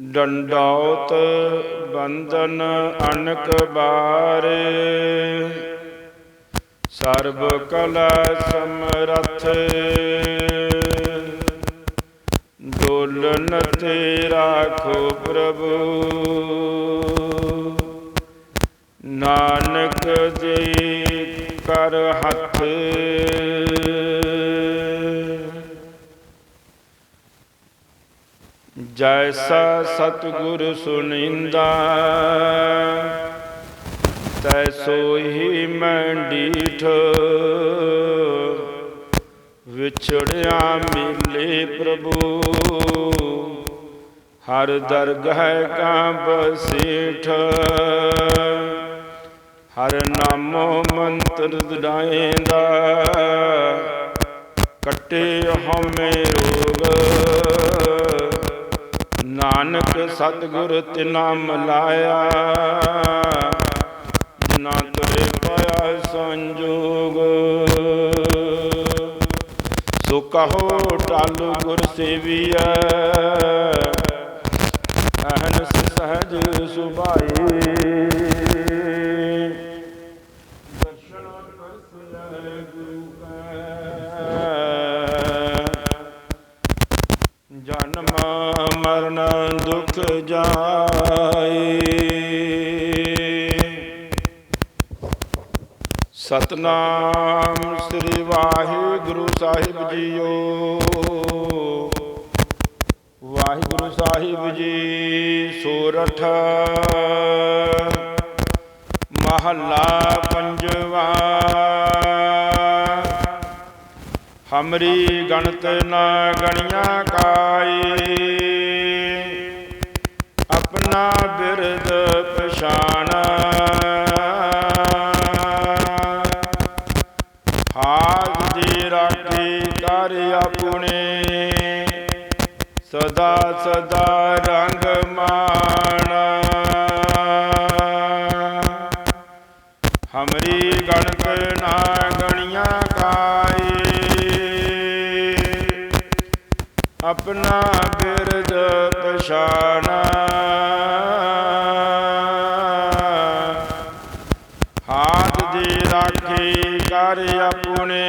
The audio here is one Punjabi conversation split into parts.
ਡੰਡੌਤ ਬੰਦਨ ਅਨਕ ਬਾਰੇ। ਸਰਬ ਕਲਾ ਸਮਰਥ। ਡੋਲਨ ਤੇ ਰਾਖੋ ਪ੍ਰਭੂ। ਨਾਨਕ ਜੀ ਕਰ ਹੱਥ। ਜੈਸਾ ਸਤਿਗੁਰ ਸੁਨਿੰਦਾ, ਤੈਸੋ ਹੀ ਮੈਂ ਡੀਠ, ਵਿਛੜਿਆ ਮਿਲੇ ਪ੍ਰਭੂ। ਹਰ ਦਰਗਹ ਕਾ ਬਸੇਠ ਹਰ ਨਾਮੋ ਮੰਤਰ ਦੜਾਏਂਦਾ, ਕੱਟੇ ਹਮੇ ਰੋਗ। ਨਾਨਕ ਸਤਿਗੁਰ ਤਿਨਾ ਮਲਾਇਆ ਨਾ ਤੁਰੇ ਪਾਇਆ ਸੰਜੋਗ। ਸੋ ਕਹੋ ਟਾਲੂ ਗੁਰ ਸੇਵੀਐ। ਅਹਨਸ ਸਹਜ ਸੁਭਾਈ ਦੁਖ ਜਾਏ। ਸਤਨਾਮ ਸ੍ਰੀ ਵਾਹਿਗੁਰੂ ਸਾਹਿਬ ਜੀਓ। ਵਾਹਿਗੁਰੂ ਸਾਹਿਬ ਜੀ ਸੋਰਠ। ਮਹੱਲਾ ਪੰਜਵਾ। ਹਮਰੀ ਗਣਤ ਨਾ ਗਣੀਆਂ ਕਾਈ ਕਰ ਆਪਣੇ। ਸਦਾ ਸਦਾ ਰੰਗ ਮਾਣਾ। ਹਮਰੀ ਗਣਤ ਨਾ ਗਣੀਆਂ ਕਾਈ। ਆਪਣਾ ਬਿਰਦ ਪਛਾਣਾ। ਹਾਥ ਦੀ ਰਾਖੀ ਕਰ ਆਪਣੇ।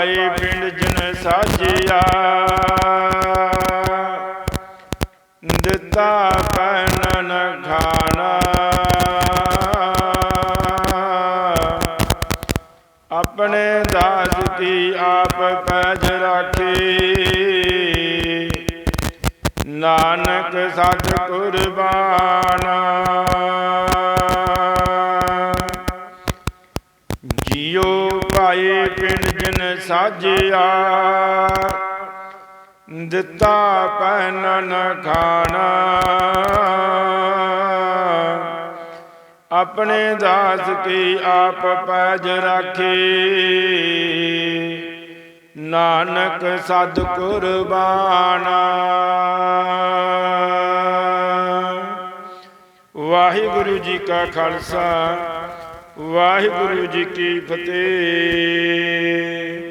ਪਾਏ ਪਿੰਡ ਜਨ ਸਾਜਿਆ। ਦਿੱਤਾ ਪੈਨਨ ਖਾਣਾ ਆਪਣੇ ਦਾਸ ਕੀ ਆਪ ਪੈਜ ਰਾਖੀ। ਨਾਨਕ ਸਤ ਕੁਰਬਾਨ ਪਿੰਡ ਜਨ ਸਾਜਿਆ। ਦਿੱਤਾ ਪੈਨਨ ਖਾਣਾ। ਆਪਣੇ ਦਾਸ ਕੀ ਆਪ ਪੈਜ ਰਾਖੀ। ਨਾਨਕ ਸਦ ਕੁਰਬਾਨਾ। ਵਾਹਿਗੁਰੂ ਜੀ ਕਾ ਖਾਲਸਾ। ਵਾਹਿਗੁਰੂ ਜੀ ਕੀ ਫਤਿਹ।